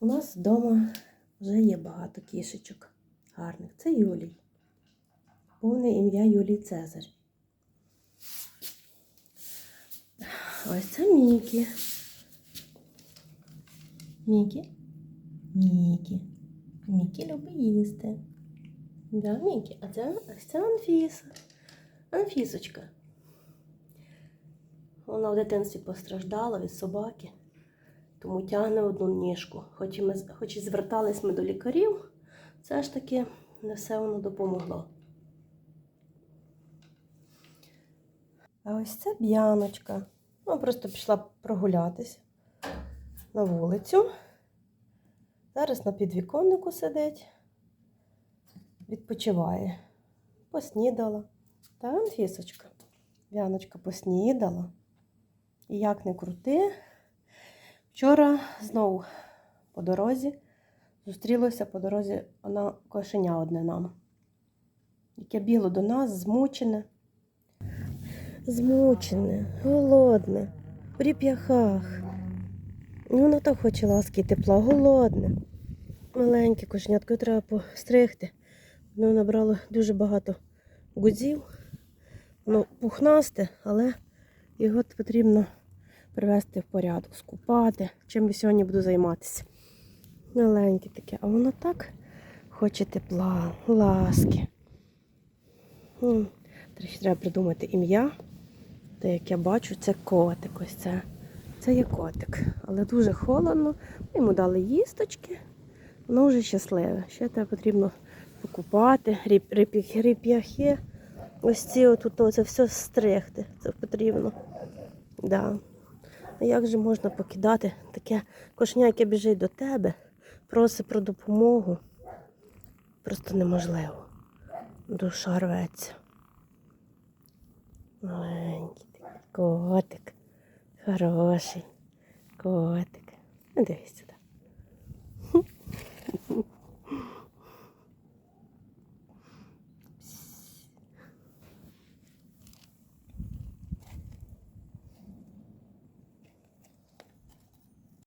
У нас вдома вже є багато кішечок гарних. Це Юлій. Повне ім'я Юлій Цезар. Ось це Мікі. Мікі. Мікі. Мікі любить їсти. Да, Мікі. А це ось це Анфіса. Анфісочка. Вона в дитинстві постраждала від собаки, тому тягне одну ніжку. Хоч і, ми, хоч і звертались ми до лікарів, все ж таки не все воно допомогло. А ось це б'яночка. Вона просто пішла прогулятися на вулицю. Зараз на підвіконнику сидить, відпочиває. Поснідала. Та Анфісочка. Б'яночка поснідала. І як не крути, вчора знову по дорозі зустрілося по дорозі вона кошеня одне нам, яке бігло до нас, змучене. Змучене, голодне, в ріп'яхах. Воно так хоче ласки і тепла, голодне. Маленьке кошенятко треба постригти. Воно набрало дуже багато гудзів. Воно пухнасте, але його потрібно привести в порядок, скупати. Чим я сьогодні буду займатися. Маленьке таке, а воно так хоче тепла, ласки. Трохи треба придумати ім'я. Те, як я бачу, це котик. Ось це. Це є котик. Але дуже холодно. Ми йому дали їсточки. Воно вже щасливе. Ще треба потрібно покупати, ріп, ріп'яхи, ріп'яхи. Ось ці отут це все стригти. Це потрібно. Да. А як же можна покидати таке кошеня, яке біжить до тебе, просить про допомогу? Просто неможливо. Душа рветься. Маленький такий котик. Хороший котик. Ну, дивись сюди.